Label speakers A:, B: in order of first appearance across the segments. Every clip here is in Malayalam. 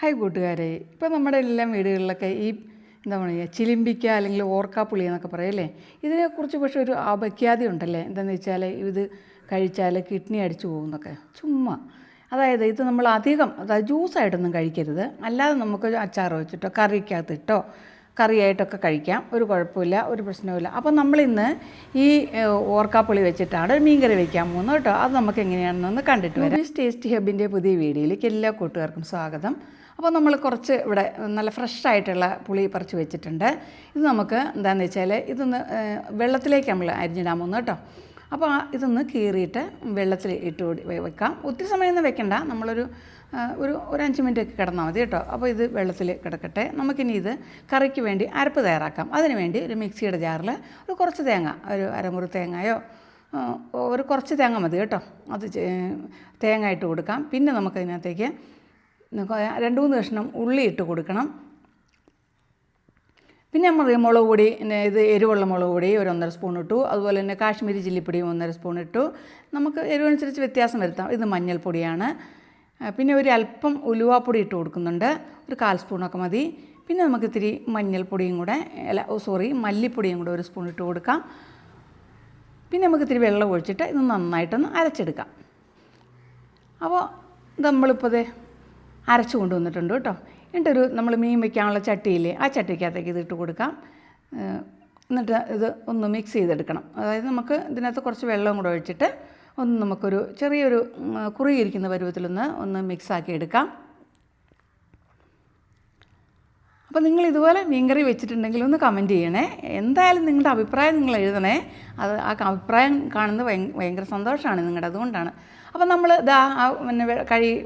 A: ഹായ് കൂട്ടുകാരെ. ഇപ്പോൾ നമ്മുടെ എല്ലാം വീടുകളിലൊക്കെ ഈ എന്താ പറയുക ചിലിമ്പിക്ക അല്ലെങ്കിൽ ഓർക്കാപ്പുളി എന്നൊക്കെ പറയല്ലേ ഇതിനെക്കുറിച്ച് പക്ഷേ ഒരു അപഖ്യാതി ഉണ്ടല്ലേ? എന്താണെന്ന് വെച്ചാൽ ഇത് കഴിച്ചാൽ കിഡ്നി അടിച്ചു പോകുന്നൊക്കെ. ചുമ്മാ. അതായത് ഇത് നമ്മൾ അധികം അതായത് ജ്യൂസായിട്ടൊന്നും കഴിക്കരുത്. അല്ലാതെ നമുക്ക് അച്ചാർ വെച്ചിട്ടോ കറിക്കകത്തിട്ടോ കറിയായിട്ടൊക്കെ കഴിക്കാം. ഒരു കുഴപ്പമില്ല ഒരു പ്രശ്നവുമില്ല. അപ്പോൾ നമ്മളിന്ന് ഈ ഓർക്കാപ്പുളി വെച്ചിട്ടാണ് ഒരു മീൻകറി വെക്കാൻ പോകുന്നത് കേട്ടോ. അത് നമുക്ക് എങ്ങനെയാണെന്നൊന്ന് കണ്ടിട്ട് വരാം. ടേസ്റ്റി ഹബിന്റെ പുതിയ വീഡിയോയിലേക്ക് എല്ലാ കൂട്ടുകാർക്കും സ്വാഗതം. അപ്പോൾ നമ്മൾ കുറച്ച് ഇവിടെ നല്ല ഫ്രഷ് ആയിട്ടുള്ള പുളി പറിച്ച് വെച്ചിട്ടുണ്ട്. ഇത് നമുക്ക് എന്താണെന്ന് വെച്ചാൽ ഇതൊന്ന് വെള്ളത്തിലേക്ക് നമ്മൾ അരിഞ്ഞിടാൻ പോകുന്നു കേട്ടോ. അപ്പോൾ ഇതൊന്ന് കീറിയിട്ട് വെള്ളത്തിൽ ഇട്ട് വെക്കാം. ഒത്തിരി സമയമൊന്നും വെക്കണ്ട. നമ്മളൊരു ഒരു ഒരു അഞ്ച് മിനിറ്റ് ഒക്കെ കിടന്നാൽ മതി കേട്ടോ. അപ്പോൾ ഇത് വെള്ളത്തിൽ കിടക്കട്ടെ. നമുക്കിനി ഇത് കറിക്ക് വേണ്ടി അരപ്പ് തയ്യാറാക്കാം. അതിന് വേണ്ടി ഒരു മിക്സിയുടെ ജാറിൽ ഒരു കുറച്ച് തേങ്ങ ഒരു അരമുറി തേങ്ങയോ ഒരു കുറച്ച് തേങ്ങ മതി കേട്ടോ. അത് തേങ്ങ ഇട്ട് കൊടുക്കാം. പിന്നെ നമുക്കതിനകത്തേക്ക് രണ്ട് മൂന്ന് കഷ്ണം ഉള്ളി ഇട്ട് കൊടുക്കണം. പിന്നെ നമ്മൾ മുളക് പൊടി പിന്നെ ഇത് എരിവുള്ള മുളക് പൊടി ഒരു ഒന്നര സ്പൂൺ ഇട്ടു. അതുപോലെ തന്നെ കാശ്മീരി ചില്ലിപ്പൊടിയും ഒന്നര സ്പൂൺ ഇട്ടു. നമുക്ക് എരിവനുസരിച്ച് വ്യത്യാസം വരുത്താം. ഇത് മഞ്ഞൾപ്പൊടിയാണ്. പിന്നെ ഒരു അല്പം ഉലുവാപ്പൊടി ഇട്ട് കൊടുക്കുന്നുണ്ട്. ഒരു കാൽ സ്പൂണൊക്കെ മതി. പിന്നെ നമുക്ക് ഇത്തിരി മഞ്ഞൾപ്പൊടിയും കൂടെ അല്ല സോറി മല്ലിപ്പൊടിയും കൂടെ ഒരു സ്പൂൺ ഇട്ട് കൊടുക്കാം. പിന്നെ നമുക്ക് ഇത്തിരി വെള്ളം ഒഴിച്ചിട്ട് ഇത് നന്നായിട്ടൊന്ന് അരച്ചെടുക്കാം. അപ്പോൾ നമ്മളിപ്പോൾ അരച്ച് കൊണ്ടുവന്നിട്ടുണ്ട് കേട്ടോ. എന്നിട്ടൊരു നമ്മൾ മീൻ വയ്ക്കാനുള്ള ചട്ടിയില്ലേ ആ ചട്ടിക്കകത്തേക്ക് ഇത് ഇട്ട് കൊടുക്കാം. എന്നിട്ട് ഇത് ഒന്ന് മിക്സ് ചെയ്തെടുക്കണം. അതായത് നമുക്ക് ഇതിനകത്ത് കുറച്ച് വെള്ളം കൂടെ ഒഴിച്ചിട്ട് ഒന്ന് നമുക്കൊരു ചെറിയൊരു കുറിയിരിക്കുന്ന പരുവത്തിലൊന്ന് ഒന്ന് മിക്സാക്കി എടുക്കാം. അപ്പോൾ നിങ്ങൾ ഇതുപോലെ മീൻകറി വെച്ചിട്ടുണ്ടെങ്കിൽ ഒന്ന് കമന്റ് ചെയ്യണേ. എന്തായാലും നിങ്ങളുടെ അഭിപ്രായം നിങ്ങൾ എഴുതണേ. അത് ആ അഭിപ്രായം കാണുന്നത് ഭയ- ഭയങ്കര സന്തോഷമാണ് നിങ്ങളുടെ അതുകൊണ്ടാണ്. അപ്പോൾ നമ്മൾ ഇതാ ആ പിന്നെ കഴി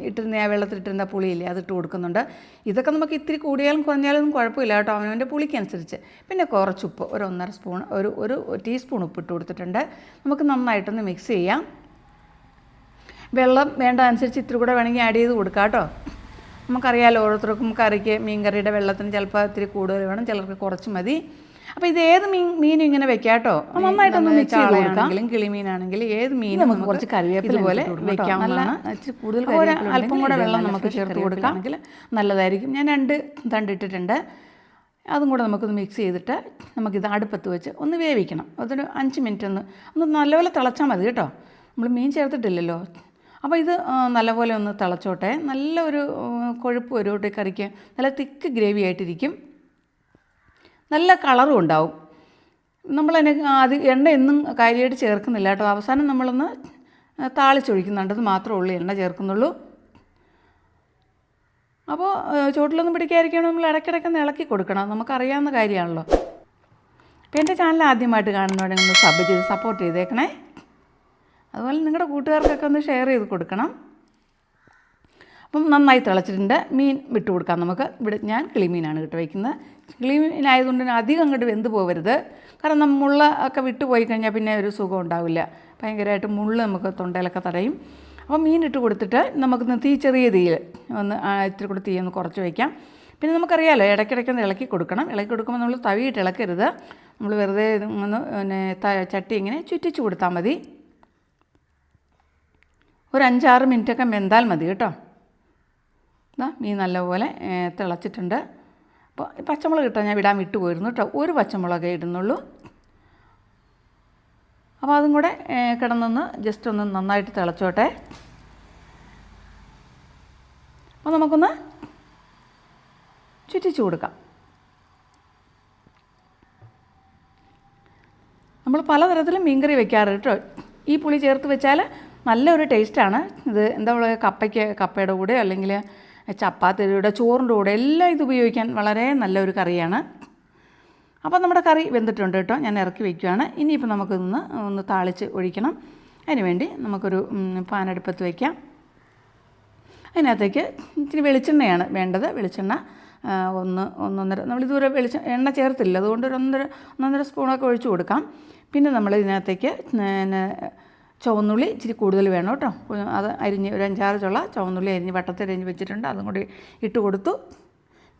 A: ഇട്ടിരുന്ന ആ വെള്ളത്തിലിട്ടിരുന്ന പുളിയില്ലേ അതിട്ട് കൊടുക്കുന്നുണ്ട്. ഇതൊക്കെ നമുക്ക് ഇത്തിരി കൂടിയാലും കുറഞ്ഞാലും ഒന്നും കുഴപ്പമില്ല കേട്ടോ അവനവന്റെ പുളിക്കനുസരിച്ച്. പിന്നെ കുറച്ച് ഉപ്പ് ഒരു ഒന്നര സ്പൂൺ ഒരു ഒരു ടീസ്പൂൺ ഉപ്പ് ഇട്ട് കൊടുത്തിട്ടുണ്ട്. നമുക്ക് നന്നായിട്ടൊന്ന് മിക്സ് ചെയ്യാം. വെള്ളം വേണ്ട അനുസരിച്ച് ഇത്തിരി കൂടെ വേണമെങ്കിൽ ആഡ് ചെയ്ത് കൊടുക്കാം കേട്ടോ. നമുക്കറിയാലോ ഓരോരുത്തർക്കും കറിക്ക് മീൻ കറിയുടെ വെള്ളത്തിന് ചിലപ്പോൾ ഇത്തിരി കൂടുതൽ വേണം ചിലർക്ക് കുറച്ച് മതി. അപ്പോൾ ഇത് ഏത് മീൻ മീനും ഇങ്ങനെ വെക്കാം കേട്ടോ നന്നായിട്ടൊന്ന് കൊടുക്കാമെങ്കിലും കിളിമീനാണെങ്കിലും ഏത് മീനും നമുക്ക് കുറച്ച് കറിവേപ്പില പോലെ വെക്കാവുന്നതാണ് കൂടുതൽ അല്പം കൂടെ വെള്ളം നമുക്ക് ചേർത്ത് കൊടുക്കാമെങ്കിൽ നല്ലതായിരിക്കും. ഞാൻ രണ്ട് തണ്ടിട്ടിട്ടുണ്ട്. അതും കൂടെ നമുക്കൊന്ന് മിക്സ് ചെയ്തിട്ട് നമുക്കിത് അടുപ്പത്ത് വെച്ച് ഒന്ന് വേവിക്കണം. അതൊരു അഞ്ച് മിനിറ്റ് ഒന്ന് ഒന്ന് നല്ലപോലെ തിളച്ചാൽ മതി കേട്ടോ. നമ്മൾ മീൻ ചേർത്തിട്ടില്ലല്ലോ. അപ്പോൾ ഇത് നല്ലപോലെ ഒന്ന് തിളച്ചോട്ടെ. നല്ല ഒരു കൊഴുപ്പ് വരും കറിക്ക്. നല്ല തിക്ക് ഗ്രേവി ആയിട്ടിരിക്കും. നല്ല കളറും ഉണ്ടാവും. നമ്മൾ നമ്മളതിനെ അത് എണ്ണ എന്നും കാര്യമായിട്ട് ചേർക്കുന്നില്ല കേട്ടോ. അവസാനം നമ്മളൊന്ന് താളിച്ചൊഴിക്കുന്നുണ്ട്. അത് മാത്രമേ ഉള്ളൂ എണ്ണ ചേർക്കുന്നുള്ളൂ. അപ്പോൾ ചുവട്ടിലൊന്നും പിടിക്കാതിരിക്കണം നമ്മൾ ഇടയ്ക്കിടയ്ക്ക് ഇളക്കി കൊടുക്കണം. നമുക്കറിയാവുന്ന കാര്യമാണല്ലോ. അപ്പോൾ എന്റെ ചാനൽ ആദ്യമായിട്ട് കാണുന്നവരെ ഒന്ന് സബ് ചെയ്ത് സപ്പോർട്ട് ചെയ്തേക്കണേ. അതുപോലെ നിങ്ങളുടെ കൂട്ടുകാർക്കൊക്കെ ഒന്ന് ഷെയർ ചെയ്ത് കൊടുക്കണം. അപ്പം നന്നായി തിളച്ചിട്ടുണ്ട്. മീൻ വിട്ടു കൊടുക്കാം നമുക്ക്. ഇവിടെ ഞാൻ കിളിമീനാണ് കിട്ടി വയ്ക്കുന്നത്. കിളിമീനായതുകൊണ്ട് തന്നെ അധികം അങ്ങോട്ട് വെന്ത് പോകരുത് കാരണം നമ്മൾ മുള്ള ഒക്കെ വിട്ടു പോയി കഴിഞ്ഞാൽ പിന്നെ ഒരു സുഖം ഉണ്ടാവില്ല. ഭയങ്കരമായിട്ട് മുള്ള് നമുക്ക് തൊണ്ടയിലൊക്കെ തടയും. അപ്പോൾ മീൻ ഇട്ട് കൊടുത്തിട്ട് നമുക്കൊന്ന് തീ ചെറിയ തീയിൽ ഒന്ന് ഇത്തിരി കൂടി തീ ഒന്ന് കുറച്ച് വയ്ക്കാം. പിന്നെ നമുക്കറിയാമല്ലോ ഇടയ്ക്കിടയ്ക്ക് ഒന്ന് ഇളക്കി കൊടുക്കണം. ഇളക്കി കൊടുക്കുമ്പോൾ നമ്മൾ തവിയിട്ട് ഇളക്കരുത്. നമ്മൾ വെറുതെ ഒന്ന് പിന്നെ ത- ചട്ടി ഇങ്ങനെ ചുറ്റിച്ച് കൊടുത്താൽ മതി. ഒരു അഞ്ചാറ് മിനിറ്റൊക്കെ വെന്താൽ മതി കേട്ടോ. മീൻ നല്ലപോലെ തിളച്ചിട്ടുണ്ട്. അപ്പോൾ പച്ചമുളക് ഇട്ടാൽ ഞാൻ വിടാൻ വിട്ടു പോയിരുന്നു കേട്ടോ ഒരു പച്ചമുളകേ ഇടുന്നുള്ളൂ. അപ്പോൾ അതും കൂടെ കിടന്നൊന്ന് ജസ്റ്റ് ഒന്ന് നന്നായിട്ട് തിളച്ചോട്ടെ. അപ്പോൾ നമുക്കൊന്ന് ചുറ്റിച്ചു കൊടുക്കാം. നമ്മൾ പലതരത്തിലും മീൻകറി വെക്കാറ് കേട്ടോ ഈ പുളി ചേർത്ത് വെച്ചാൽ നല്ലൊരു ടേസ്റ്റാണ് ഇത് എന്താ പറയുക കപ്പയ്ക്ക് കപ്പയുടെ കൂടെ അല്ലെങ്കിൽ ചപ്പാത്തിയുടെ ചോറിന്റെ കൂടെ എല്ലാം ഇത് ഉപയോഗിക്കാൻ വളരെ നല്ലൊരു കറിയാണ്. അപ്പോൾ നമ്മുടെ കറി വെന്തിട്ടുണ്ട് കേട്ടോ. ഞാൻ ഇറക്കി വയ്ക്കുകയാണ് ഇനിയിപ്പോൾ നമുക്കിന്ന് ഒന്ന് താളിച്ച് ഒഴിക്കണം. അതിന് വേണ്ടി നമുക്കൊരു പാനടുപ്പത്ത് വയ്ക്കാം അതിനകത്തേക്ക് ഇച്ചിരി വെളിച്ചെണ്ണയാണ് വേണ്ടത്. വെളിച്ചെണ്ണ ഒന്ന് ഒന്നൊന്നര നമ്മൾ ഇതുവരെ വെളിച്ച എണ്ണ ചേർത്തില്ല. അതുകൊണ്ട് ഒരു ഒന്നര ഒന്നൊന്നര സ്പൂണൊക്കെ ഒഴിച്ചു കൊടുക്കാം. പിന്നെ നമ്മൾ ഇതിനകത്തേക്ക് ചുവന്നുള്ളി ഇച്ചിരി കൂടുതൽ വേണം കേട്ടോ. അത് അരിഞ്ഞ് ഒരു അഞ്ചാറ് ചുള ചുവന്നുള്ളി അരിഞ്ഞ് വട്ടത്തിലരിഞ്ഞ് വെച്ചിട്ടുണ്ട്. അതും കൂടി ഇട്ട് കൊടുത്തു.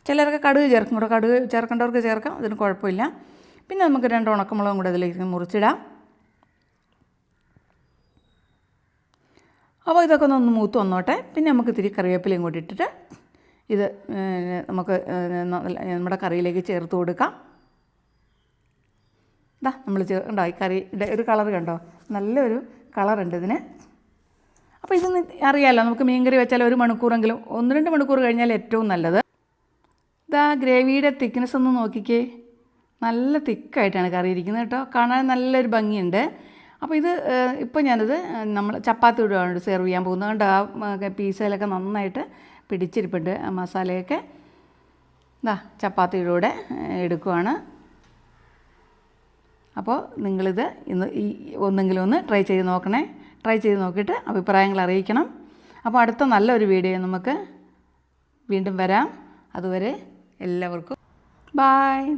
A: ചിലർക്ക് കടുക് ചേർക്കും. കൂടെ കടുക് ചേർക്കേണ്ടവർക്ക് ചേർക്കാം. അതിന് കുഴപ്പമില്ല. പിന്നെ നമുക്ക് രണ്ട് ഉണക്കമുളകും കൂടെ അതിലേക്ക് മുറിച്ചിടാം. അപ്പോൾ ഇതൊക്കെ ഒന്ന് മൂത്ത് വന്നോട്ടെ. പിന്നെ നമുക്ക് ഇത്തിരി കറിവേപ്പിലയും കൂടി ഇട്ടിട്ട് ഇത് നമുക്ക് നമ്മുടെ കറിയിലേക്ക് ചേർത്ത് കൊടുക്കാം. ഇതാ നമ്മൾ ചേർക്കണ്ടോ ഈ കറി ഒരു കളർ കണ്ടോ? നല്ലൊരു കളറുണ്ട് ഇതിന്. അപ്പോൾ ഇതൊന്ന് അറിയാമല്ലോ നമുക്ക് മീൻകറി വെച്ചാൽ ഒരു മണിക്കൂറെങ്കിലും ഒന്ന് രണ്ട് മണിക്കൂർ കഴിഞ്ഞാൽ ഏറ്റവും നല്ലത്. ഇതാ ഗ്രേവിയുടെ തിക്നെസ് ഒന്ന് നോക്കിക്കേ. നല്ല തിക്കായിട്ടാണ് കറി ഇരിക്കുന്നത് കേട്ടോ. കാണാൻ നല്ലൊരു ഭംഗിയുണ്ട്. അപ്പോൾ ഇത് ഇപ്പോൾ ഞാനിത് നമ്മൾ ചപ്പാത്തി ഇടുകയാണ് സെർവ് ചെയ്യാൻ പോകുന്നത്. കണ്ടോ ആ പീസയിലൊക്കെ നന്നായിട്ട് പിടിച്ചിരിപ്പുണ്ട് മസാലയൊക്കെ. ഇതാ ചപ്പാത്തിയുടെ എടുക്കുവാണ്. അപ്പോൾ നിങ്ങളിത് ഇന്ന് ഈ ഒന്നെങ്കിലും ഒന്ന് ട്രൈ ചെയ്ത് നോക്കണേ. ട്രൈ ചെയ്ത് നോക്കിയിട്ട് അഭിപ്രായങ്ങൾ അറിയിക്കണം. അപ്പോൾ അടുത്ത നല്ലൊരു വീഡിയോ നമുക്ക് വീണ്ടും വരാം. അതുവരെ എല്ലാവർക്കും ബായ്